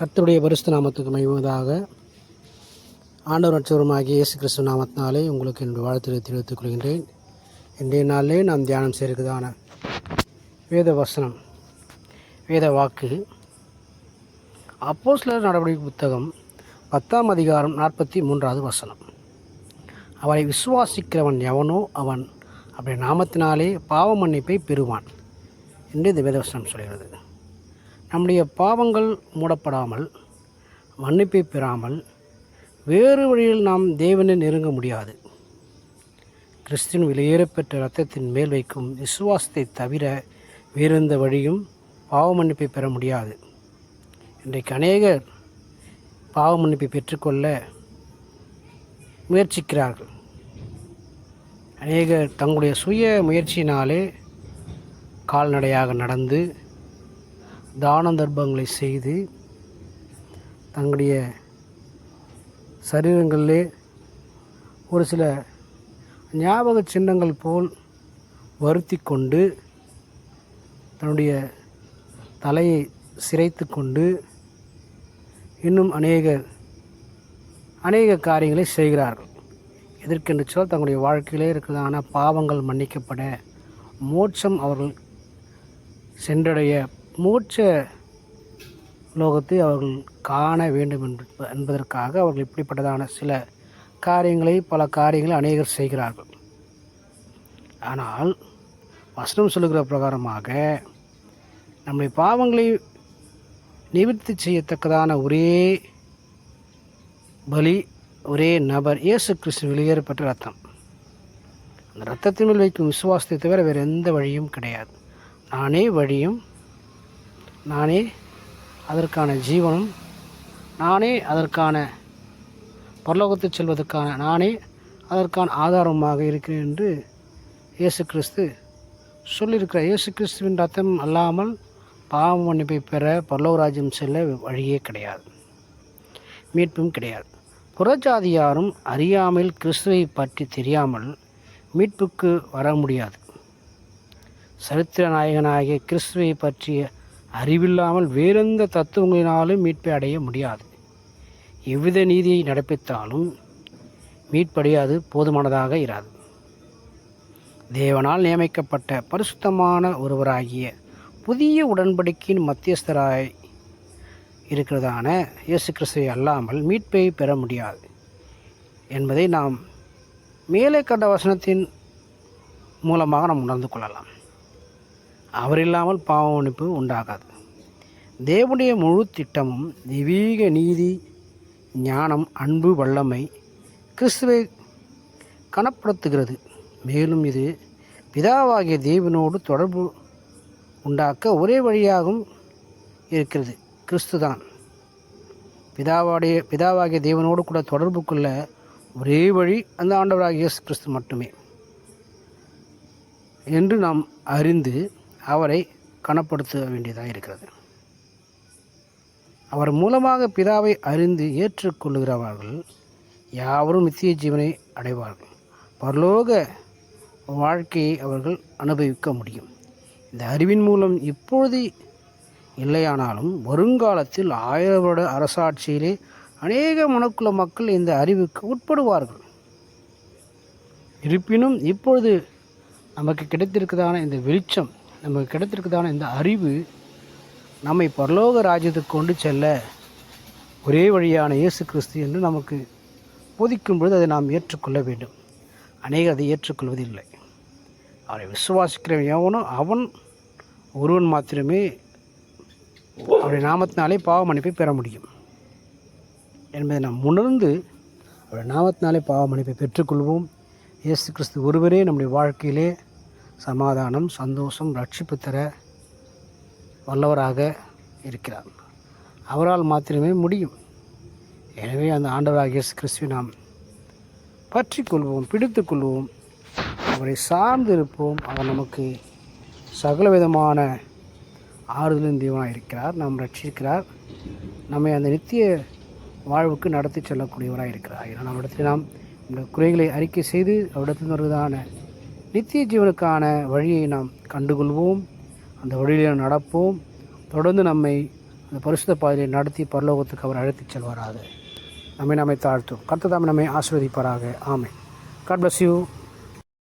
கர்த்தருடைய பரிசு நாமத்துக்கு மகிழ்வதாக. ஆண்டவர் நட்சத்திரமாகிய இயேசு கிறிஸ்துவ நாமத்தினாலே உங்களுக்கு என்னுடைய வாழ்த்துறை தெரிவித்துக் கொள்கின்றேன். இன்றைய நாளிலே நாம் தியானம் செய்கிறதான வேத வசனம் வேத வாக்கு அப்போஸ்லர் நடவடிக்கை புத்தகம் பத்தாம் அதிகாரம் நாற்பத்தி மூன்றாவது வசனம். அவரை விசுவாசிக்கிறவன் எவனோ அவன் அப்படி நாமத்தினாலே பாவ மன்னிப்பை பெறுவான். என்று இந்த வேதவசனம் சொல்கிறது. நம்முடைய பாவங்கள் மூடப்படாமல் மன்னிப்பை பெறாமல் வேறு வழியில் நாம் தேவனை நெருங்க முடியாது. கிறிஸ்தின் விலையேறப்பெற்ற இரத்தத்தின் மேல் வைக்கும் விசுவாசத்தை தவிர வேறெந்த வழியும் பாவ மன்னிப்பை பெற முடியாது. இன்றைக்கு அநேகர் பாவ மன்னிப்பை பெற்றுக்கொள்ள முயற்சிக்கிறார்கள். அநேகர் தங்களுடைய சுய முயற்சியினாலே கால்நடையாக நடந்து தான தர்ப்பங்களை செய்து தங்களுடைய சரீரங்களிலே ஒரு சில ஞாபக சின்னங்கள் போல் வருத்தி கொண்டு தன்னுடைய தலையை சிரைத்து கொண்டு இன்னும் அநேகர் அநேக காரியங்களை செய்கிறார்கள். எதற்கென்று சொல் தங்களுடைய வாழ்க்கையிலே இருக்கிறதான பாவங்கள் மன்னிக்கப்பட மோட்சம் அவர்கள் சென்றடைய மோட்ச லோகத்தை அவர்கள் காண வேண்டும் என்ப- என்பதற்காக அவர்கள் இப்படிப்பட்டதான சில காரியங்களை பல காரியங்களை அநேகர் செய்கிறார்கள். ஆனால் வசனம் சொல்லுகிற பிரகாரமாக நம்முடைய பாவங்களை நிவர்த்தி செய்யத்தக்கதான ஒரே பலி ஒரே நபர் இயேசு கிறிஸ்து வெளியேறப்பட்ட ரத்தம். அந்த ரத்தத்தின் மேல் வைக்கும் விசுவாசத்தை தவிர வேறு எந்த வழியும் கிடையாது. நானே வழியும் நானே அதற்கான ஜீவனும் நானே அதற்கான பரலோகத்து செல்வதற்கான நானே அதற்கான ஆதாரமாக இருக்கிறேன் என்று இயேசு கிறிஸ்து சொல்லியிருக்கிறார். இயேசு கிறிஸ்துவின் ரத்தம் அல்லாமல் பாவம் மன்னிப்பை பெற பரலோகராஜ்யம் செல்ல வழியே கிடையாது மீட்பும் கிடையாது. புறஜாதியாரும் அறியாமல் கிறிஸ்துவை பற்றி தெரியாமல் மீட்புக்கு வர முடியாது. சரித்திர நாயகனாகிய கிறிஸ்துவை பற்றிய அறிவில்லாமல் வேறெந்த தத்துவங்களினாலும் மீட்பை அடைய முடியாது. எவ்வித நீதியை நடப்பித்தாலும் மீட்படையாது போதுமானதாக இராது. தேவனால் நியமிக்கப்பட்ட பரிசுத்தமான ஒருவராகிய புதிய உடன்படிக்கையின் மத்தியஸ்தராய் இருக்கிறதான இயேசு கிறிஸ்துவை அல்லாமல் மீட்பை பெற முடியாது என்பதை நாம் மேலே கண்ட வசனத்தின் மூலமாக நாம் உணர்ந்து கொள்ளலாம். அவர் இல்லாமல் பாவ மன்னிப்பு உண்டாகாது. தேவனுடைய முழு திட்டமும் தெய்வீக நீதி ஞானம் அன்பு வல்லமை கிறிஸ்துவை கனப்படுத்துகிறது. மேலும் இது பிதாவாகிய தேவனோடு தொடர்பு உண்டாக்க ஒரே வழியாகவும் இருக்கிறது. கிறிஸ்து தான் பிதாவாடைய பிதாவாகிய தேவனோடு கூட தொடர்பு கொள்ள ஒரே வழி அந்த ஆண்டவராகிய கிறிஸ்து மட்டுமே. என்று நாம் அறிந்து அவரை கனப்படுத்த வேண்டியதாக இருக்கிறது. அவர் மூலமாக பிதாவை அறிந்து ஏற்றுக்கொள்கிறவர்கள் யாவரும் நித்திய ஜீவனை அடைவார்கள். பரலோக வாழ்க்கையை அவர்கள் அனுபவிக்க முடியும். இந்த அறிவின் மூலம் இப்பொழுது இல்லையானாலும் வருங்காலத்தில் ஆயிரம் வருட அரசாட்சியிலே அநேக மனக்குள்ள மக்கள் இந்த அறிவுக்கு உட்படுவார்கள். இருப்பினும் இப்பொழுது நமக்கு கிடைத்திருக்கிறதான இந்த வெளிச்சம் நமக்கு கிடைத்திருக்குதான இந்த அறிவு நம்மை பரலோக ராஜ்யத்துக்கு கொண்டு செல்ல ஒரே வழியான இயேசு கிறிஸ்து என்று நமக்கு போதிக்கும் பொழுது அதை நாம் ஏற்றுக்கொள்ள வேண்டும். அநேக அதை ஏற்றுக்கொள்வதில்லை. அவரை விசுவாசிக்கிறவன் எவனோ அவன் ஒருவன் மாத்திரமே அவருடைய நாமத்தினாலே பாவ மன்னிப்பை பெற முடியும். என்பதை நாம் உணர்ந்து அவருடைய நாமத்தினாலே பாவ மன்னிப்பை பெற்றுக்கொள்வோம். இயேசு கிறிஸ்து ஒருவரே நம்முடைய வாழ்க்கையிலே சமாதானம் சந்தோஷம் ரட்சிப்பு தர வல்லவராக இருக்கிறார். அவரால் மாத்திரமே முடியும். எனவே அந்த ஆண்டவராகிய இயேசு கிறிஸ்துவை நாம் பற்றி கொள்வோம் பிடித்து கொள்வோம். அவரை சார்ந்து இருப்போம். அவர் நமக்கு சகல விதமான ஆறுதலின் தெய்வமாக இருக்கிறார். நாம் ரட்சிக்கிறார். நம்மை அந்த நித்திய வாழ்வுக்கு நடத்தி செல்லக்கூடியவராக இருக்கிறார். ஏன்னா அவரிடத்தில் நாம் இந்த குறைகளை அறிக்கை செய்து அவரிடத்தில் வருவதான நித்திய ஜீவனுக்கான வழியை நாம் கண்டுகொள்வோம் அந்த வழியில் நடப்போம். தொடர்ந்து நம்மை அந்த பரிசுத்த பாதையை நடத்தி பரலோகத்துக்கு அவர் அழைத்துச் செல்வாராக. நம்மை நம்மை தாழ்த்தும் கர்த்ததாம் நம்மை ஆஸ்வதிப்பாராக ஆமை காட் பிளஸ் யூ